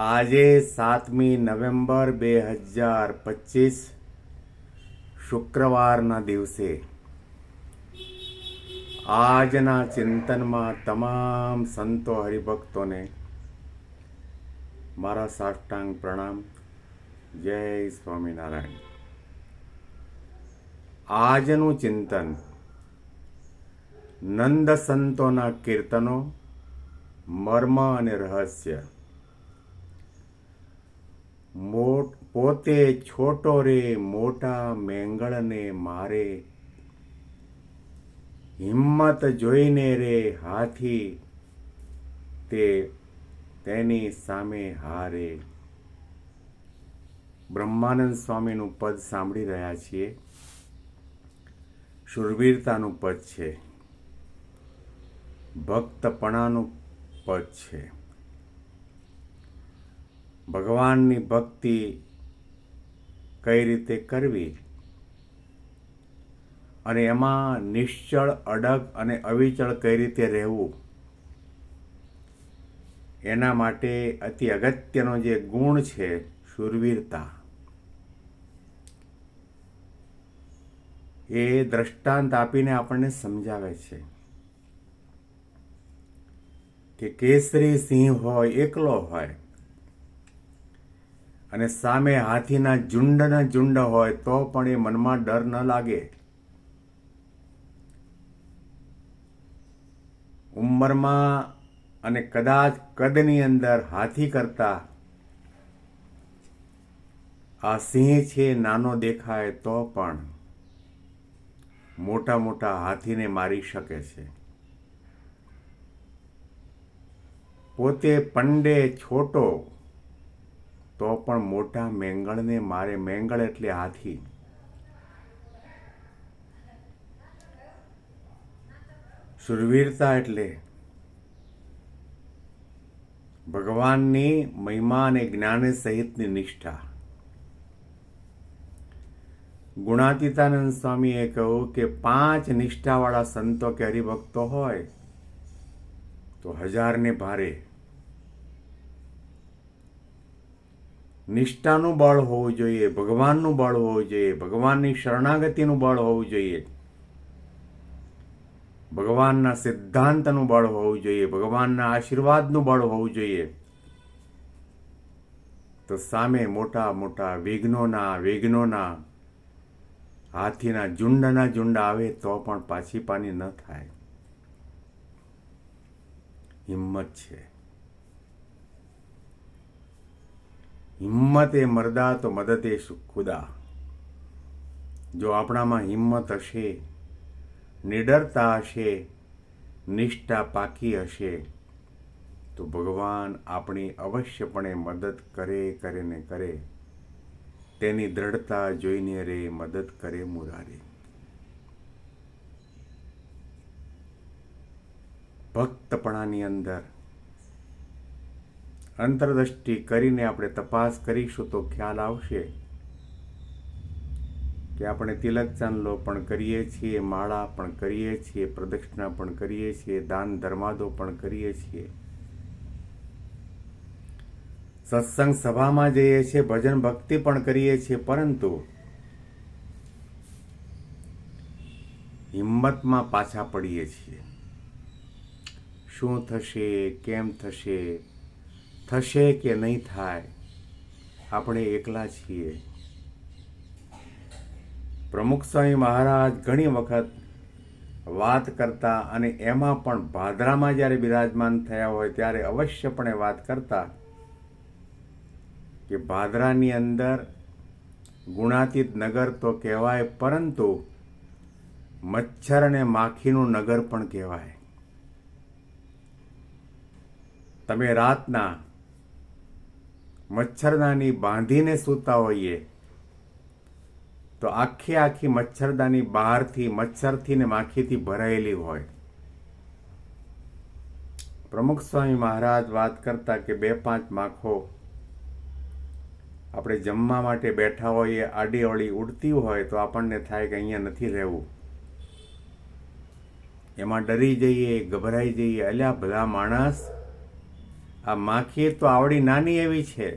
આજે સાતમી નવેમ્બર બે હજાર પચીસ, શુક્રવારના દિવસે. આજના ચિંતનમાં તમામ સંતો હરિભક્તોને મારા સાષ્ટાંગ પ્રણામ. જય સ્વામિનારાયણ. આજનું ચિંતન નંદ સંતોના કીર્તનો, મર્મ અને રહસ્ય. પોતે છોટો રે, મોટા મેંગળને મારે. હિંમત જોઈને રે હાથી, તે તેની સામે હારે. બ્રહ્માનંદ સ્વામીનું પદ સાંભળી રહ્યા છીએ. શુરવીરતાનું પદ છે. ભક્તપણાનું પદ છે. ભગવાનની ભક્તિ કઈ રીતે કરવી? અને એમાં નિશ્ચળ, અડગ અને અવિચળ કઈ રીતે રહેવું? એના માટે અતિ અગત્યનો જે ગુણ છે શુરવીરતા. એ દ્રષ્ટાંત આપીને આપણને સમજાવે છે કે કેસરી સિંહ હોય, એકલો હોય અને સામે હાથીના ઝુંડના ઝુંડ હોય તો પણ એ મનમાં ડર ન લાગે. ઉંમરમાં અને કદાચ કદની અંદર હાથી કરતા આ સિંહ છે નાનો દેખાય તો પણ મોટા મોટા હાથીને મારી શકે છે. પોતે પંડે છોટો તો પણ મોટા મેંગણને મારે મેંગળ એટલે હાથી. શુરવીરતા એટલે ભગવાનની મહિમા અને જ્ઞાન સહિતની નિષ્ઠા. ગુણાતીતાનંદ સ્વામીએ કહ્યું કે પાંચ નિષ્ઠાવાળા સંતો કે હરિભક્તો હોય તો હજારને ભારે. નિષ્ઠાનું બળ હોવું જોઈએ, ભગવાનનું બળ હોવું જોઈએ, ભગવાનની શરણાગતિનું બળ હોવું જોઈએ. ભગવાનના સિદ્ધાંતનું બળ હોવું જોઈએ, ભગવાનના આશીર્વાદનું બળ હોવું જોઈએ. તો સામે મોટા મોટા વિઘ્નોના વિઘ્નોના, હાથીના ઝુંડના ઝુંડ આવે તો પણ પાછી પાની ન થાય. હિંમત છે. હિંમત એ મરદા તો મદદ એ ખુદા. જો આપણામાં હિંમત હશે, નિડરતા હશે, નિષ્ઠા પાકી હશે, તો ભગવાન આપણી અવશ્યપણે મદદ કરે કરે ને કરે. તેની દ્રઢતા જોઈને રે, મદદ કરે મુરારી. ભક્તપણાની અંદર અંતરદ્રષ્ટિ કરીને આપણે તપાસ કરીશું તો ખ્યાલ આવશે કે આપણે તિલક ચાંદલો પણ કરીએ છીએ, માળા પણ કરીએ છીએ, પ્રદક્ષિણા પણ કરીએ છીએ, દાન ધર્માદો પણ કરીએ છીએ. સત્સંગ સભામાં જઈએ છીએ, ભજન ભક્તિ પણ કરીએ છીએ, પરંતુ હિંમતમાં પાછા પડીએ છીએ. શું થશે, કેમ થશે થશે કે નહીં થાય, આપણે એકલા છીએ. પ્રમુખ સ્વામી મહારાજ ઘણી વખત વાત કરતા અને એમાં પણ ભાદરામાં જ્યારે બિરાજમાન થયા હોય ત્યારે અવશ્યપણે વાત કરતા કે ભાદરાની અંદર ગુણાતીત નગર તો કહેવાય, પરંતુ મચ્છર અને માખીનું નગર પણ કહેવાય. તમે રાતના મચ્છરદાની બાંધીને સૂતા હોઈએ. તો આખી આખી મચ્છરદાની બહારથી, મચ્છરથી ને માખીથી ભરાયેલી હોય. પ્રમુખ સ્વામી મહારાજ વાત કરતા કે બે પાંચ માખો આપણે જમવા માટે બેઠા હોઈએ, આડી અવળી ઉડતી હોય તો આપણને થાય કે અહીંયા નથી રહેવું. એમાં ડરી જઈએ, ગભરાઈ જઈએ, અલ્યા, બધા માણસ આ માખી તો આવડી નાની એવી છે.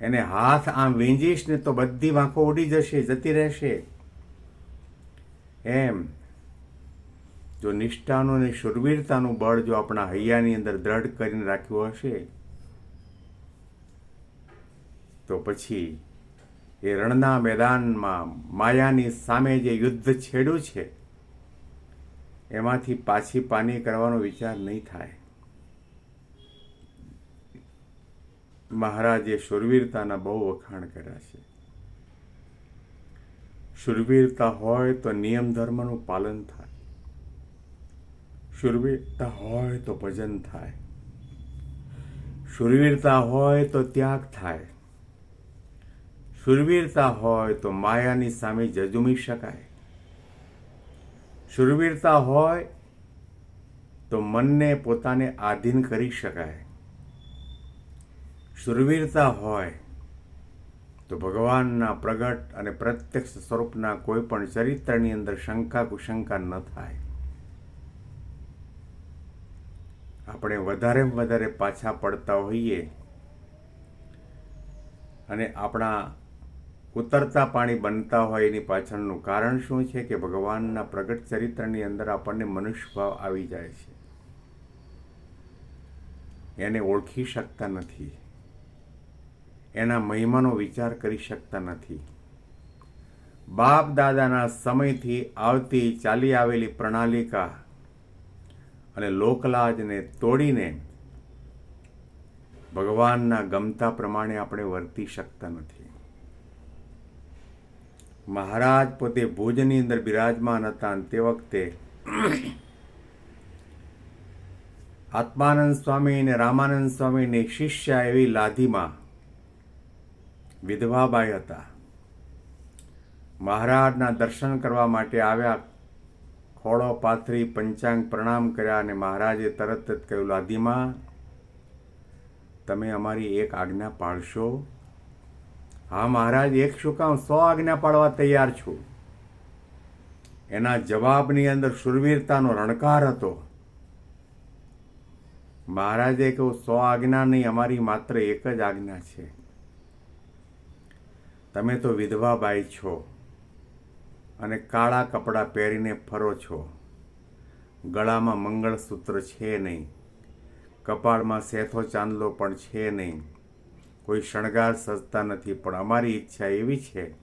એને હાથ આમ વીંજીશ ને તો બધી માખો ઉડી જશે, જતી રહેશે. એમ. જો નિષ્ઠાનું અને શુરવીરતાનું બળ જો આપણા હૈયાની અંદર દ્રઢ કરીને રાખ્યું હશે, તો પછી એ રણના મેદાનમાં માયાની સામે જે યુદ્ધ છેડ્યું છે, એમાંથી પાછી પાની કરવાનો વિચાર નહીં થાય. મહારાજે શુરવીરતાના બહુ વખાણ કર્યા છે. શુરવીરતા હોય તો નિયમ ધર્મનું પાલન થાય. શુરવીરતા હોય તો ભજન થાય. શુરવીરતા હોય તો ત્યાગ થાય. શુરવીરતા હોય તો માયાની સામે જજુમી શકાય. શુરવીરતા હોય તો મનને પોતાને આધીન કરી શકાય. શુરવીરતા હોય, તો ભગવાનના પ્રગટ અને પ્રત્યક્ષ સ્વરૂપના કોઈ પણ ચરિત્રની અંદર શંકા કુશંકા ન થાય. આપણે વધારે વધારે પાછા પડતા હોઈએ અને આપણા ઉતરતા પાણી બનતા હોય એની પાછળનું કારણ શું છે કે ભગવાનના પ્રગટ ચરિત્રની અંદર આપણને મનુષ્યભાવ આવી જાય છે. એને ઓળખી શકતા નથી. એના મહિમાનો વિચાર કરી શકતા નથી. બાપ દાદાના સમયથી આવતી ચાલી આવેલી પ્રણાલિકા અને લોકલાજને તોડીને ભગવાનના ગમતા પ્રમાણે આપણે વર્તી શકતા નથી. મહારાજ પોતે ભુજની અંદર બિરાજમાન હતા તે વખતે આત્માનંદ સ્વામી અને રામાનંદ સ્વામીની શિષ્ય એવી લાધીમાં વિધવાબાઈ હતા. મહારાજના દર્શન કરવા માટે આવ્યા ખોળો પાથરી પંચાંગ પ્રણામ કર્યા અને મહારાજે તરત જ કહ્યું લાધીમાં તમે અમારી એક આજ્ઞા પાળશો? હા, મહારાજ, એક શું કામ? સો આજ્ઞા પાડવા તૈયાર છું. એના જવાબની અંદર શુરવીરતાનો રણકાર હતો. મહારાજે કહ્યું, સો આજ્ઞા નહીં, અમારી માત્ર એક જ આજ્ઞા છે. તમે તો વિધવા બાઈ છો અને કાળા કપડાં પહેરીને ફરો છો. ગળામાં મંગળસૂત્ર છે નહીં. કપાળમાં સેથો ચાંદલો પણ છે નહીં. કોઈ શણગાર સજતા નથી, પણ અમારી ઈચ્છા એવી છે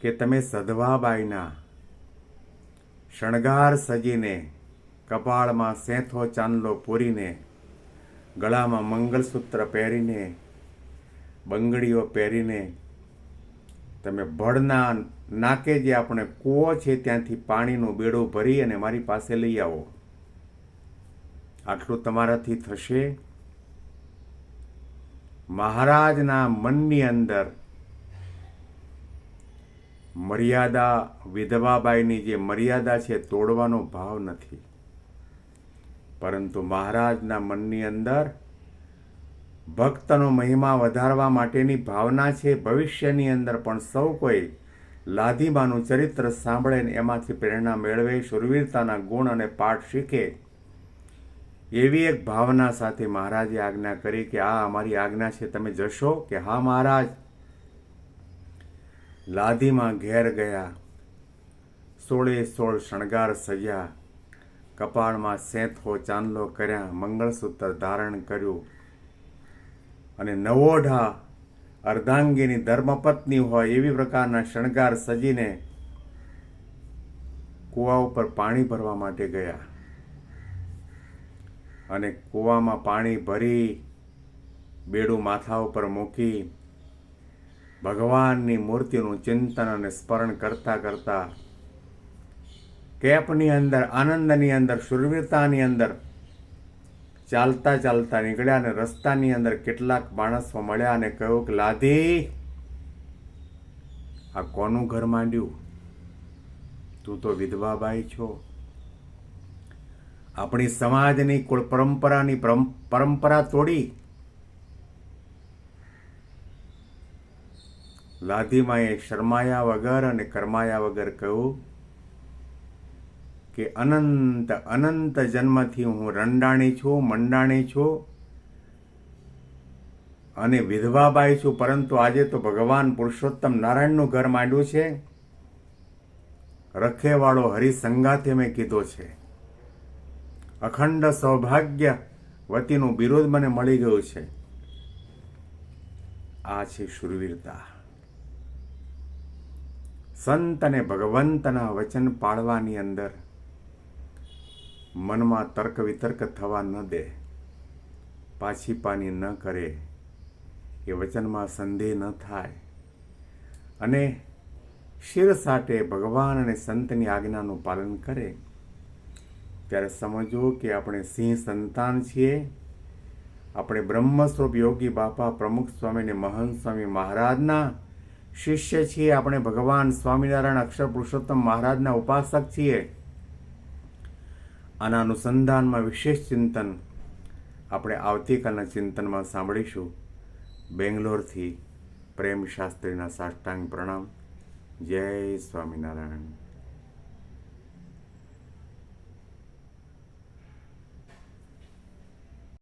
કે તમે સધવાબાઈના શણગાર સજીને, કપાળમાં સેથો ચાંદલો પૂરીને, ગળામાં મંગળસૂત્ર પહેરીને બંગડીઓ પહેરીને તમે ભળના નાકે જે આપણે કૂવો છે ત્યાંથી પાણીનો બેડો ભરી અને મારી પાસે લઈ આવો. આટલું તમારાથી થશે. મહારાજના મનની અંદર મર્યાદા વિધવાબાઈની જે મર્યાદા છે તોડવાનો ભાવ નથી. પરંતુ મહારાજના મનની અંદર ભક્તનો મહિમા વધારવા માટેની ભાવના છે. ભવિષ્યની અંદર પણ સૌ કોઈ લાધીમાનું ચરિત્ર સાંભળે ને એમાંથી પ્રેરણા મેળવે, શુરવીરતાના ગુણ અને પાઠ શીખે એવી એક ભાવના સાથે મહારાજે આજ્ઞા કરી કે, આ અમારી આજ્ઞા છે, તમે જશો? કે, હા, મહારાજ. લાધીમાં ઘેર ગયા. સોળે સોળ શણગાર સજ્યા. કપાળમાં સેંથો ચાંદલો કર્યા. મંગળસૂત્ર ધારણ કર્યું. અને નવોઢા અર્ધાંગીની ધર્મપત્ની હોય એવી પ્રકારના શણગાર સજીને કૂવા ઉપર પાણી ભરવા માટે ગયા. અને કૂવામાં પાણી ભરી બેડું માથા ઉપર મૂકી ભગવાનની મૂર્તિનું ચિંતન અને સ્મરણ કરતા કરતા કેપની અંદર, આનંદની અંદર શુરવીરતાની અંદર ચાલતા ચાલતા નીકળ્યા અને રસ્તાની અંદર કેટલાક માણસો મળ્યા અને કહ્યું કે લાધી આ કોનું ઘર માંડ્યું? તું તો વિધવા ભાઈ છો. આપણી સમાજની કુળ પરંપરાની પરંપરા તોડી. લાધીમાએ શરમાયા વગર અને કરમાયા વગર કહ્યું કે અનંત અનંત જન્મથી હું રંડાણી છું, મંડાણી છું અને વિધવાબાઈ છું. પરંતુ આજે તો ભગવાન પુરુષોત્તમ નારાયણનું ઘર માંડ્યું છે. રખેવાળો હરિસંગાથે મેં કીધો છે. અખંડ સૌભાગ્ય વતીનું બિરોધ મને મળી ગયું છે. આ છે શુરવીરતા સંત અને ભગવંતના વચન પાળવાની અંદર મનમાં તર્ક વિતર્ક થવા ન દે. પાછી પાની ન કરે. એ વચનમાં સંદેહ ન થાય. અને શિર સાટે ભગવાન અને સંતની આજ્ઞાનું પાલન કરે. ત્યારે સમજો કે આપણે સિંહ સંતાન છીએ. આપણે બ્રહ્મસ્વરૂપ યોગી બાપા, પ્રમુખ સ્વામી અને મહંત સ્વામી મહારાજના શિષ્ય છીએ. આપણે ભગવાન સ્વામિનારાયણ અક્ષર પુરુષોત્તમ મહારાજના ઉપાસક છીએ. આના અનુસંધાનમાં વિશેષ ચિંતન આપણે આવતીકાલના ચિંતનમાં સાંભળીશું. બેંગ્લોરથી પ્રેમ શાસ્ત્રીના સાષ્ટાંગ પ્રણામ. જય સ્વામિનારાયણ.